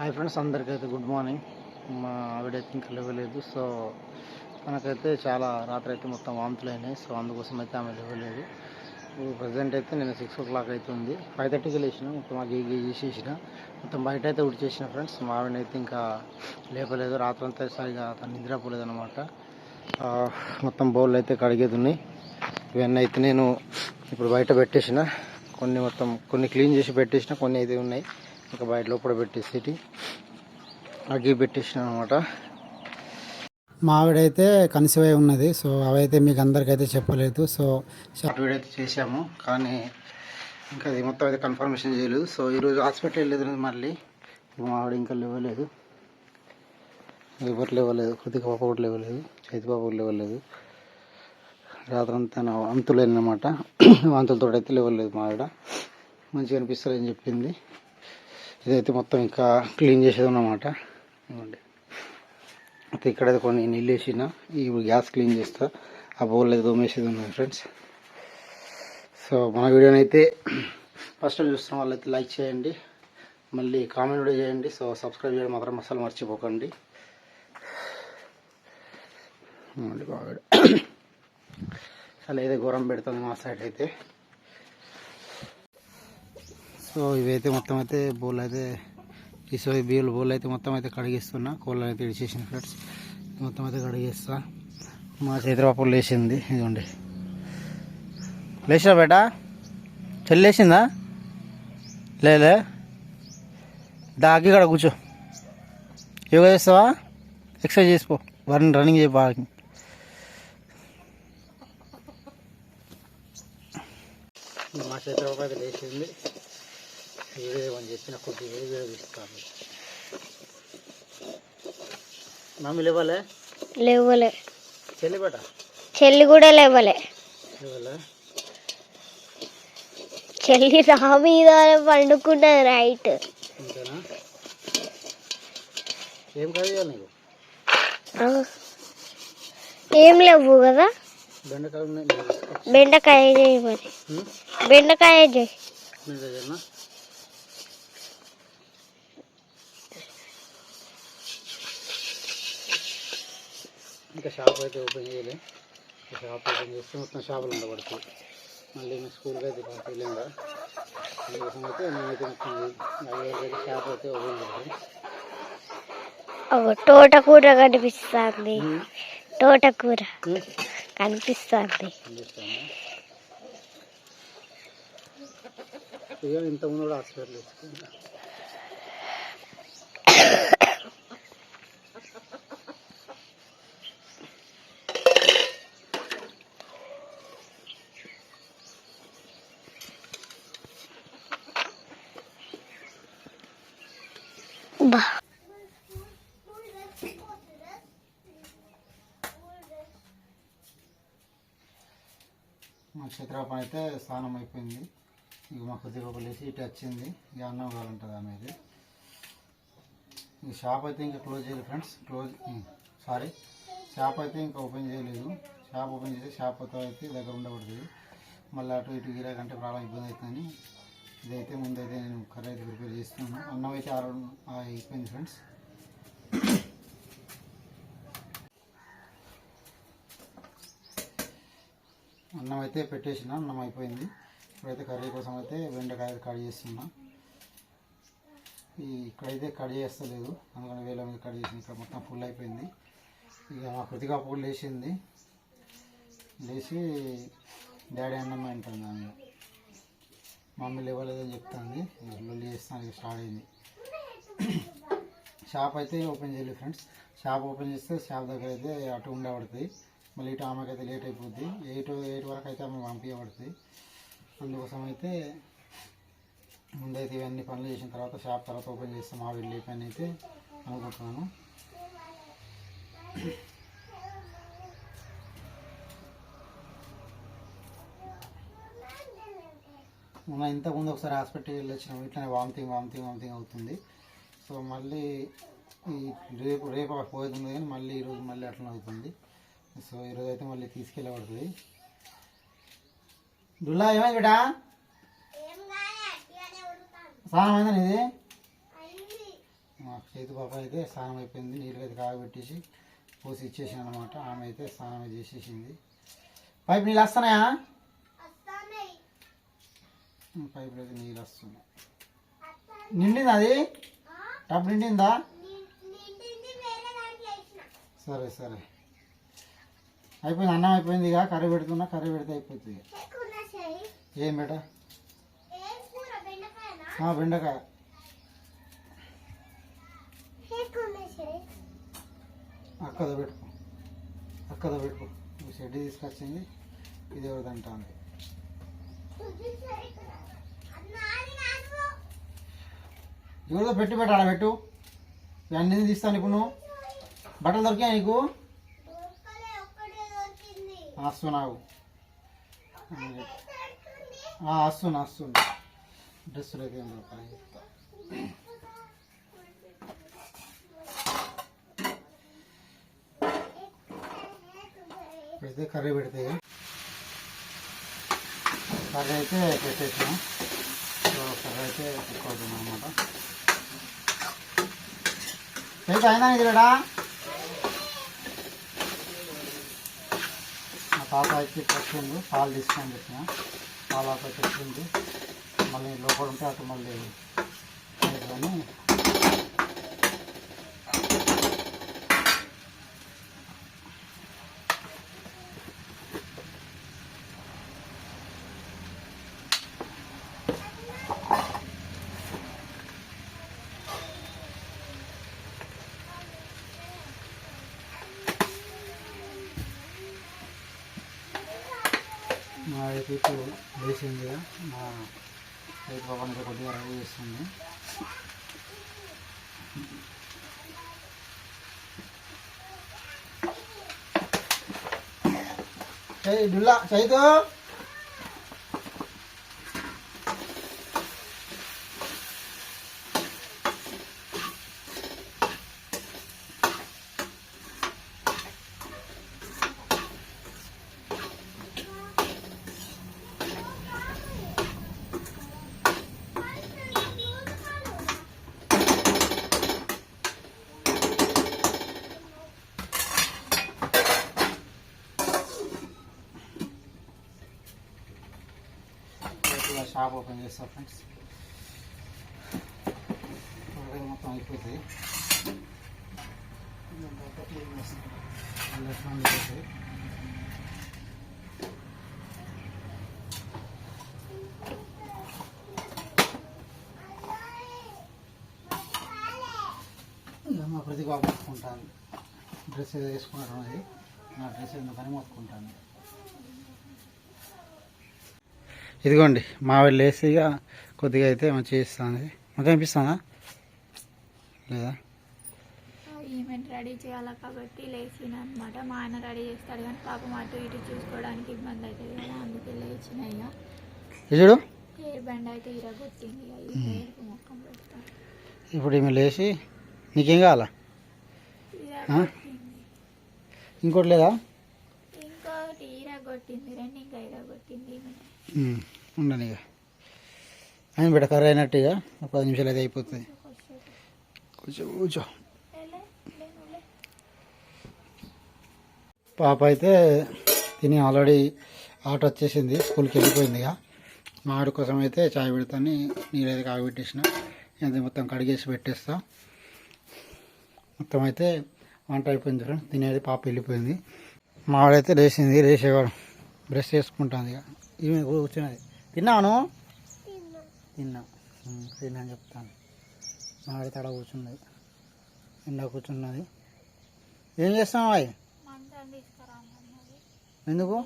Hi friends అందరికైతే good morning మా ఆవిడైతే ఇంకా లేవలేదు. సో మనకైతే చాలా రాత్రి అయితే మొత్తం వాంతులు అయినాయి. సో అందుకోసం అయితే ఆమె లేవలేదు. ప్రజెంట్ అయితే నేను సిక్స్ ఓ క్లాక్ అవుతుంది ఫైవ్ థర్టీకి లేచిన మొత్తం ఆ గీ చేసేసిన. మొత్తం బయట అయితే ఉడిచేసిన ఫ్రెండ్స్ మా ఆవిడైతే ఇంకా లేపలేదు రాత్రంతా సరిగా తను నిద్రపోలేదు అనమాట మొత్తం బౌల్ అయితే కడిగేది ఉన్నాయి. ఇవన్నీ అయితే నేను ఇప్పుడు బయట పెట్టేసిన. కొన్ని మొత్తం కొన్ని క్లీన్ చేసి పెట్టేసిన. కొన్ని అయితే ఉన్నాయి. ఇంకా బయట లోపల పెట్టేసి అగ్గి పెట్టేసిన అనమాట మా ఆవిడైతే కన్సీవ్ ఉన్నది సో అవైతే మీకు అందరికైతే చెప్పలేదు సో అయితే చేసాము కానీ ఇంకా అది మొత్తం అయితే కన్ఫర్మేషన్ చేయలేదు. సో ఈరోజు హాస్పిటల్ వెళ్ళలేదు మళ్ళీ. మా ఆవిడ ఇంకా లేవలేదు. ఎవరు లేవలేదు కృతిక పాప కూడా లేవలేదు చైతి పాప కూడా లేవలేదు. రాత్రంతా నా వాంతులు అన్నమాట వాంతులతో అయితే లేవలేదు మా ఆవిడ మంచిగా అనిపిస్తుంది అని చెప్పింది. ఇదైతే మొత్తం ఇంకా క్లీన్ చేసేదన్నమాట ఇవ్వండి అయితే ఇక్కడైతే కొన్ని నీళ్ళు వేసిన ఇప్పుడు గ్యాస్ క్లీన్ చేస్తా. ఆ బౌల్ అయితే దోమేసేది ఉన్నాయి ఫ్రెండ్స్. సో మన వీడియోని అయితే ఫస్ట్ టైం చూస్తున్న వాళ్ళైతే లైక్ చేయండి. మళ్ళీ కామెంట్ కూడా చేయండి. సో సబ్స్క్రైబ్ చేయడం మాత్రం అసలు మర్చిపోకండి. ఇవ్వండి బాగా. అసలు ఏదో ఘోరం పెడుతుంది మా సైడ్ అయితే. సో ఇవైతే మొత్తం అయితే బోల్ అయితే ఈ బియ్యలు బోల్ అయితే మొత్తం అయితే కడిగిస్తున్నా కోళ్ళని అయితే ఇడిచేసింది ఫ్రెండ్స్. మొత్తం అయితే కడిగేస్తా. మా చేతిరాపు లేచింది ఇదిగోండి. లేచినా బేట? చెల్లి లేచిందా? లేలే దాకి ఇక్కడ కూర్చో. యోగా చేస్తావా? ఎక్సర్సైజ్ చేసుకో వన్ రన్నింగ్ చేయి బాగా. మా చేతిరాపు అయితే లేచింది. అని చెప్పిన వీడియో తీస్తాను మమ్మీ లేవాలే? లేవలే. చెల్లి బేట చెల్లి కూడా లేవలే. లేవాలే? చెల్లి నా మీద పండుకున్నది రైట్ ఏం చేయాలి నీకు? ఏం లేవు కదా? బెండకాయ బెండకాయ చేయి మరి? బెండకాయ చేయి. ఇంకా షాప్ అయితే ఓపెన్ చేయలే. ఈ షాప్ ఓపెన్ చేస్తే మొత్తం షాపులు ఉండబడుతుంది మళ్ళీ ఇంకా స్కూల్కి అయితే పంపించలేము కదా అందుకోసం అయితే నేనైతే మొత్తం ఐదు షాప్ అయితే ఓపెన్ చేయాలి తోటకూర కనిపిస్తుంది. తోటకూర కనిపిస్తుంది. ఇంతకుముందు కూడా హాస్పిటల్ మా క్షేత్రాపం అయితే స్నానం అయిపోయింది. ఇక మా కొద్దిగా లేచి ఇటు వచ్చింది. ఇక అన్నం కావాలంటుంది ఆమె ఇది ఈ షాప్ అయితే ఇంకా క్లోజ్ చేయలేదు ఫ్రెండ్స్. Close sorry. షాప్ అయితే ఇంకా ఓపెన్ చేయలేదు. షాప్ ఓపెన్ చేస్తే షాప్ అయితే దగ్గర ఉండకూడదు. మళ్ళీ అటు ఇటు గిరాకంటే ప్రాబ్లం ఇబ్బంది అవుతుందని ఇదైతే ముందైతే నేను కర్రీ అయితే ప్రిపేర్ చేస్తున్నాను. అన్నం అయితే ఆరు అయిపోయింది ఫ్రెండ్స్. అన్నం అయితే పెట్టేసిన అన్నం అయిపోయింది ఇప్పుడైతే కర్రీ కోసం అయితే బెండకాయ కట్ చేస్తున్నా. ఈ ఇక్కడైతే కట్ చేస్తలేదు. అందుకని వేల మీద కట్ చేసింది ఇక్కడ మొత్తం ఫుల్ అయిపోయింది. ఇక మా కృతిగా పూలు లేచింది. లేచి డాడీ అన్నం అంటుంది ఆమె. మమ్మీ లేవలేదని చెప్తుంది. లొల్లి చేస్తానికి స్టార్ట్ అయింది. షాప్ అయితే ఓపెన్ చేయలేదు ఫ్రెండ్స్. షాప్ ఓపెన్ చేస్తే షాప్ దగ్గర అయితే అటు ఉండబడుతుంది. మళ్ళీ ఇటు ఆమెకి అయితే లేట్ అయిపోద్ది. ఎయిట్ ఎయిట్ వరకు అయితే ఆమె పంపించబడుతుంది అందుకోసం అయితే ముందైతే ఇవన్నీ పనులు చేసిన తర్వాత షాప్ తర్వాత ఓపెన్ చేస్తాం. ఆ వెళ్ళే పని అయితే అనుకుంటున్నాను. మొన్న ఇంతకుముందు ఒకసారి హాస్పిటల్కి వెళ్ళి వచ్చినాము ఇట్లనే వామిటింగ్ వామిటింగ్ వామిటింగ్ అవుతుంది. సో మళ్ళీ ఈ రేపు రేపు పోతుంది కానీ మళ్ళీ ఈరోజు మళ్ళీ అట్లనే అవుతుంది. సో ఈరోజు అయితే మళ్ళీ తీసుకెళ్ళబడుతుంది. డుల్లా ఏమైంది బేటా స్నానం అయిందా నీది? మా చేతి పాప అయితే స్నానం అయిపోయింది నీళ్ళు అయితే కాగబెట్టేసి పోసి ఇచ్చేసాను అనమాట ఆమె అయితే స్నానం చేసేసింది. పైపు నీళ్ళు వస్తున్నాయా? పైపులో అయితే నీళ్ళు వస్తున్నాయి. నిండిందా అది? టబ్ నిండిందా? సరే సరే. అయిపోయింది అన్నం అయిపోయింది ఇక కర్రీ పెడుతున్నా కర్రీ పెడితే అయిపోతుంది ఏం బేట? బెండకాయ. అక్కదో పెట్టుకో. అక్కదో పెట్టుకో. ఈ షెడ్ తీసుకొచ్చింది ఇది ఎవరిది అంటుంది? ఎవరిదో పెట్టి పెట్టాడా పెట్టు. ఇవన్నీ తీస్తాను ఇప్పుడు నువ్వు. బట్టలు దొరికాయి నీకు? వస్తున్నావు వస్తున్నా వస్తున్నా డ్రెస్సులు అయితే ఏం చెప్తా పెడితే కర్రీ పెడితే కర్రీ అయితే పెట్టేసాం సో కర్రీ అయితే కుక్ అనమాట అయితే అయినా ఇది లేడా మా పాప అయితే పాలు తీసుకొని చెప్పిన పాలు ఆపై మళ్ళీ లోపల ఉంటే అటు మళ్ళీ కానీ మా అయితే ఇప్పుడు వేసింది కదా, మా రైతు భవన్కి కొద్దిగా రెడీ చేస్తుంది. ఏయ్ డుల్లా చైతు! ఇలా షాప్ ఓపెన్ చేస్తా ఫ్రెండ్స్. త్వరగా మొత్తం అయిపోతుంది ఇదంతా మా ప్రతి బాబు మొత్తుకుంటాను. డ్రెస్ ఏదో వేసుకున్నట్టు ఉన్నది. నా డ్రెస్ ఏదో పని మొత్తుకుంటాను. ఇదిగోండి మావిడి లేసి ఇక కొద్దిగా అయితే మంచిగా చేస్తుంది. మంచిగా అనిపిస్తుందా లేదా? ఈవెంట్ రెడీ చేయాలి కాబట్టి లేచిన అనమాట మా ఆయన రెడీ చేస్తాడు కానీ పాపం అటు ఇటు చూసుకోవడానికి ఇబ్బంది అవుతుంది కదా అందుకే లేచిన ఇక. ఇది చూడు. హెయిర్ బ్యాండ్ అయితే ఇరగొట్టింది మొక్కం పెడతాను ఇప్పుడు ఈమె లేచి నీకేం కావాలా? ఇంకోటి లేదా? ఇంకోటి ఇరగొట్టింది రెండు ఇంకా ఇరగొట్టింది ఈమె. ఉమ్, ఉండని ఇక అని బిడ్డ కర్ర అయినట్టు ఇక ఒక పది నిమిషాలు అయితే అయిపోతుంది. కూర్చో కూర్చో. పాప అయితే తిని ఆల్రెడీ ఆట వచ్చేసింది స్కూల్కి వెళ్ళిపోయింది ఇక మా ఆవిడ కోసం అయితే చాయ్ పెడతాను నీళ్ళైతే కాగబెట్టేసిన. ఇది మొత్తం కడిగేసి పెట్టేస్తా. మొత్తం అయితే వంట అయిపోయింది ఫ్రెండ్స్ తినేది పాప వెళ్ళిపోయింది. మా ఆడైతే లేచింది లేచేవాడు. బ్రష్ చేసుకుంటాను ఇక ఈమె కూర్చున్నది తిన్నాను తిన్నా. తిన్నా. అని చెప్తాను. మా ఆవిడ తడ కూర్చున్నది. ఎండ కూర్చున్నది. ఏం చేస్తున్నావు అవి ఎందుకు?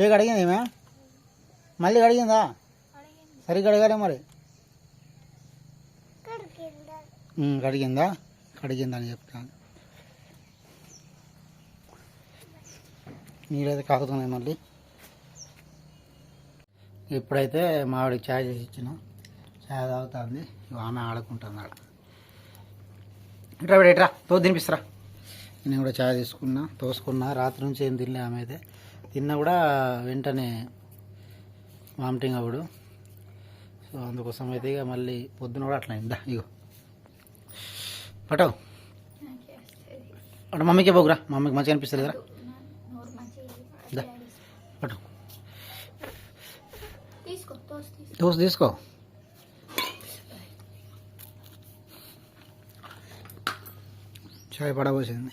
చేయి కడిగింది ఏమే? మళ్ళీ కడిగిందా? అడిగింది సరిగ్గా కడగాలి మరి. కడిగిందా? కడిగిందని చెప్తాను. నీళ్ళైతే కాకుతున్నాయి మళ్ళీ. ఇప్పుడైతే మావిడికి ఛాయ్ చేసి ఇచ్చిన. ఛాయ్ తాగుతుంది. ఆమె ఆడుకుంటుంది ఆడ. ఇట్రా ఇట్రా. తో తినిపిస్తారా. నేను కూడా ఛాయ్ తీసుకున్నా. తోసుకున్నా. రాత్రి నుంచి ఏం తినలే ఆమె అయితే. తిన్నా కూడా వెంటనే వామిటింగ్ అవ్వడు సో అందుకోసం అయితే ఇక మళ్ళీ పొద్దున కూడా అట్లా ఇందా ఇగో. పట్టవు అటు మమ్మీకే పోగురా మమ్మీకి మంచిగా అనిపిస్తుంది కదా నా- నోరు మంచిగా దా. పట్టు తీసుకో తోసి తీసుకో దోశ తీసుకో చాయ్ పడబోసింది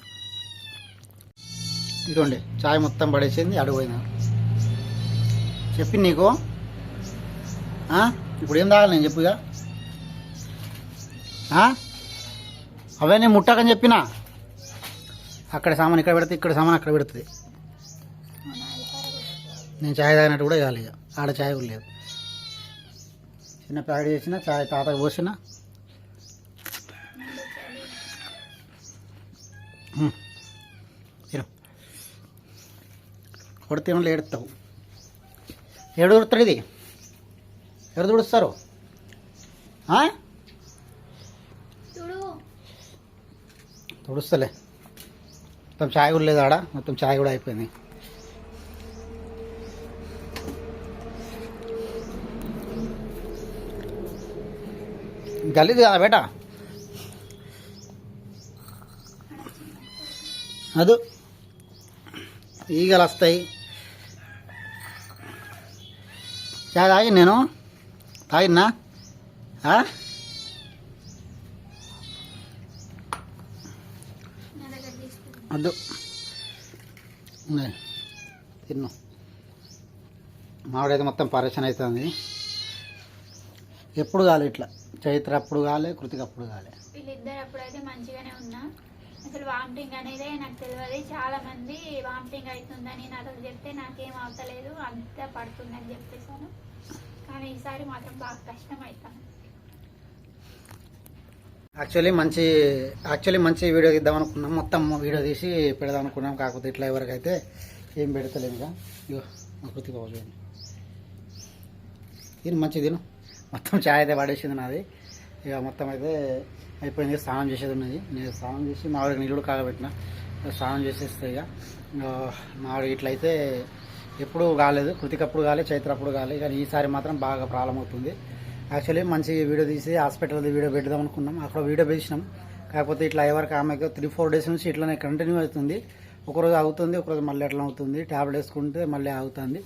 ఇదిగోండి చాయ్ మొత్తం పడేసింది అడుగుపోయింది చెప్పి నీకు ఇప్పుడు ఏం తాగాలి నేను చెప్పుగా ఆ? అవే నేను ముట్టకని చెప్పినా అక్కడ సామాన్ ఇక్కడ పెడితే ఇక్కడ సామాన్ అక్కడ పెడుతుంది నేను చాయ్ తాగినట్టు కూడా కాలేదు ఇక ఆడ చాయ్ కూడా లేదు చిన్న ప్యాకెట్ చేసిన చాయ్ తాతకు పోసిన. తిను కొడితే ఏమో ఏడుస్తావు. ఏడు దొరుకుతాడు ఇది? ఎవరు తుడుస్తారు? తుడుస్తలే. మొత్తం చాయ్ కూడా లేదు ఆడ. మొత్తం చాయ్ కూడా అయిపోయింది. గలీదు కదా బేట? అదు. ఈగలు వస్తాయి. చాయ్ తాగి నేను? తాగినా అద్దు నా దగ్గర తిన్ను. మామిడైతే మొత్తం పరేషన్ అవుతుంది. ఎప్పుడు కాలే ఇట్లా. చైత్ర అప్పుడు కాలే కృతిక అప్పుడు కాలే. వీళ్ళిద్దరు అప్పుడైతే మంచిగానే ఉన్నా. అసలు వామిటింగ్ అనేది నాకు తెలియదు చాలా మంది వామిటింగ్ అవుతుందని నాతో చెప్తే నాకేం అవతలేదు. అంతా పడుతుందని చెప్పేశాను. కానీ ఈసారి మాత్రం బాగా కష్టం అవుతాను యాక్చువల్లీ మంచి యాక్చువల్లీ మంచి వీడియో తీద్దాం అనుకున్నాం. మొత్తం వీడియో తీసి పెడదాం అనుకున్నాం. కాకపోతే ఇట్లా ఎవరికైతే ఏం పెడతలేము ఇక కృతిక బాబు. తిను మంచి తిను మొత్తం చాయ్ అయితే పడేసింది నాది. ఇక మొత్తం అయితే అయిపోయింది స్నానం చేసేది ఉన్నది. నేను స్నానం చేసి మామిడికి నీళ్ళు కూడా కాగబెట్టిన. స్నానం చేసేస్తే ఇక ఇక మామిడి ఇట్లయితే ఎప్పుడు కాలేదు. కృతికప్పుడు కాలేదు చైత్ర అప్పుడు కాలేదు కానీ ఈసారి మాత్రం బాగా ప్రాబ్లం అవుతుంది. యాక్చువల్లీ మంచి వీడియో తీసి హాస్పిటల్ వీడియో పెడదాం అనుకున్నాం. అక్కడ వీడియో వేసినాం కాకపోతే ఇట్లా ఎవరికి ఆమెకు త్రీ ఫోర్ డేస్ నుంచి ఇట్లానే కంటిన్యూ అవుతుంది. ఒకరోజు అవుతుంది ఒకరోజు మళ్ళీ ఎట్లా అవుతుంది. ట్యాబ్లెట్ వేసుకుంటే మళ్ళీ అవుతుంది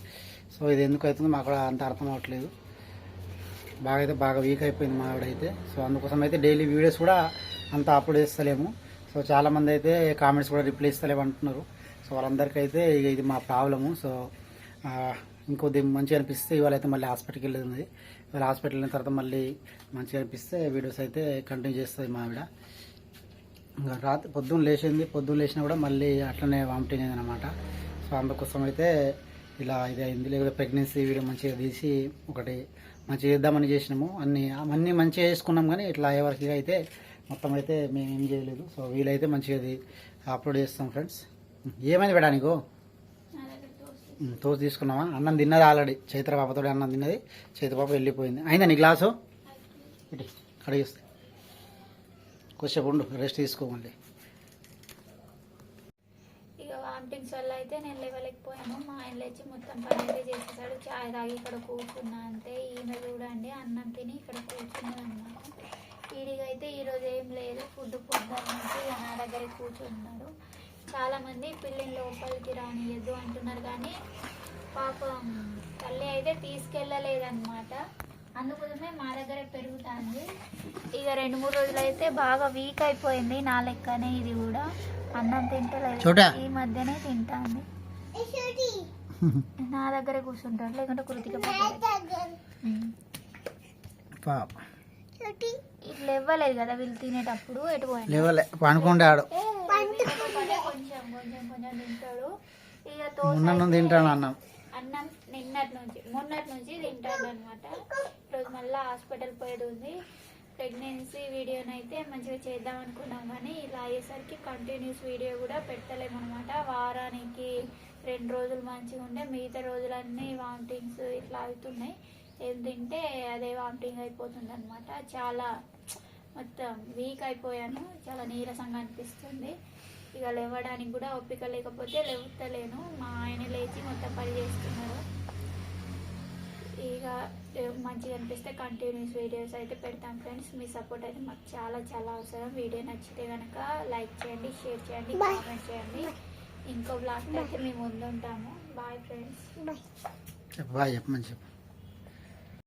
సో ఇది ఎందుకు అవుతుంది మాకు కూడా అంత అర్థం అవ్వట్లేదు. బాగా అయితే బాగా వీక్ అయిపోయింది మా ఆవిడైతే. సో అందుకోసం అయితే డైలీ వీడియోస్ కూడా అంత అప్లోడ్ చేస్తలేము. సో చాలామంది అయితే కామెంట్స్ కూడా రిప్లై ఇస్తలేము అంటున్నారు. సో వాళ్ళందరికీ అయితే ఇది మా ప్రాబ్లము సో ఇంకొద్ది మంచిగా అనిపిస్తే ఇవాళ అయితే మళ్ళీ హాస్పిటల్కి వెళ్ళేది. ఇవాళ హాస్పిటల్ వెళ్ళిన తర్వాత మళ్ళీ మంచిగా అనిపిస్తే వీడియోస్ అయితే కంటిన్యూ చేస్తుంది మా ఆవిడ. ఇంకా రాత్రి పొద్దున్న లేచింది. పొద్దున్న లేచినా కూడా మళ్ళీ అట్లనే వామిటింగ్ అయింది అనమాట సో అందుకోసం అయితే ఇలా ఇది అయింది. లేకపోతే ప్రెగ్నెన్సీ వీడియో మంచిగా తీసి ఒకటి మంచిగా చేద్దామని చేసినాము. అన్ని అన్నీ మంచిగా చేసుకున్నాం కానీ ఇట్లా ఎవరికి అయితే మొత్తం అయితే మేము ఏం చేయలేదు. సో వీలైతే మంచిగా అది అప్లోడ్ చేస్తాం ఫ్రెండ్స్ ఏమైంది బేడా నీకు? తోసి తీసుకున్నావా? అన్నం తిన్నది ఆల్రెడీ చైత్ర పాపతో అన్నం తిన్నది. చైత్ర పాప వెళ్ళిపోయింది. అయిందా నీ గ్లాసు ఇటు కడిగిస్తే కొద్దిసేపు ఉండు రెస్ట్ తీసుకోమండి ఇక వామిటింగ్స్ వల్ల అయితే నేను లేవలేకపోయాను. మా ఆయన లేచి మొత్తం పని అయితే చేసేసాడు. చాయ్ తాగి ఇక్కడ కూర్చున్నా అంతే. ఈమె చూడండి అన్నం తిని ఇక్కడ కూర్చున్నది అనమాట అయితే ఈరోజు ఏం లేదు. ఫుడ్ ఫుడ్ అన్నట్టు నా దగ్గర కూర్చున్నాడు. చాలామంది పిల్లిని లోపలికి రానియద్దు అంటున్నారు కానీ పాపం తల్లి అయితే తీసుకెళ్ళలేదన్నమాట. అందుకోసమే మా దగ్గరే పెరుగుతుంది. ఇక రెండు మూడు రోజులు అయితే బాగా వీక్ అయిపోయింది నా లెక్కనే ఇది కూడా. అన్నం తింటలేదు. ఈ మధ్యనే తింటాంది. నా దగ్గరే కూర్చుంటాడు లేకుంటే కృతిక ఇట్లా ఇవ్వలేదు కదా వీళ్ళు తినేటప్పుడు ఎటు కొంచెం కొంచెం కొంచెం తింటాడు. ఇక తోట ఉన్నన్నం తింటాను అన్నం. అన్నం నిన్నటి నుంచి మొన్నటి నుంచి తింటాడు అనమాట రోజు మళ్ళీ హాస్పిటల్ పోయేది ఉంది ప్రెగ్నెన్సీ వీడియోనైతే మంచిగా చేద్దాం అనుకున్నాం కానీ ఇలా అయ్యేసరికి కంటిన్యూస్ వీడియో కూడా పెట్టలేము అనమాట వారానికి రెండు రోజులు మంచిగా ఉండే మిగతా రోజులన్నీ వామిటింగ్స్ ఇట్లా అవుతున్నాయి. ఏం తింటే అదే వామిటింగ్ అయిపోతుంది అనమాట చాలా మొత్తం వీక్ అయిపోయాను. చాలా నీరసంగా అనిపిస్తుంది. ఇక లేవడానికి కూడా ఓపిక లేకపోతే లేవుతలేను. మా ఆయన లేచి మొత్తం పని చేస్తున్నారు ఇక మంచిగా అనిపిస్తే కంటిన్యూస్ వీడియోస్ అయితే పెడతాం ఫ్రెండ్స్ మీ సపోర్ట్ అయితే మాకు చాలా చాలా అవసరం. వీడియో నచ్చితే కనుక లైక్ చేయండి షేర్ చేయండి కామెంట్ చేయండి. ఇంకో బ్లాగ్ అయితే మేము ముందు ఉంటాము బాయ్ ఫ్రెండ్స్ బాయ్ చెప్పు బాయ్ చెప్పమని చెప్పు.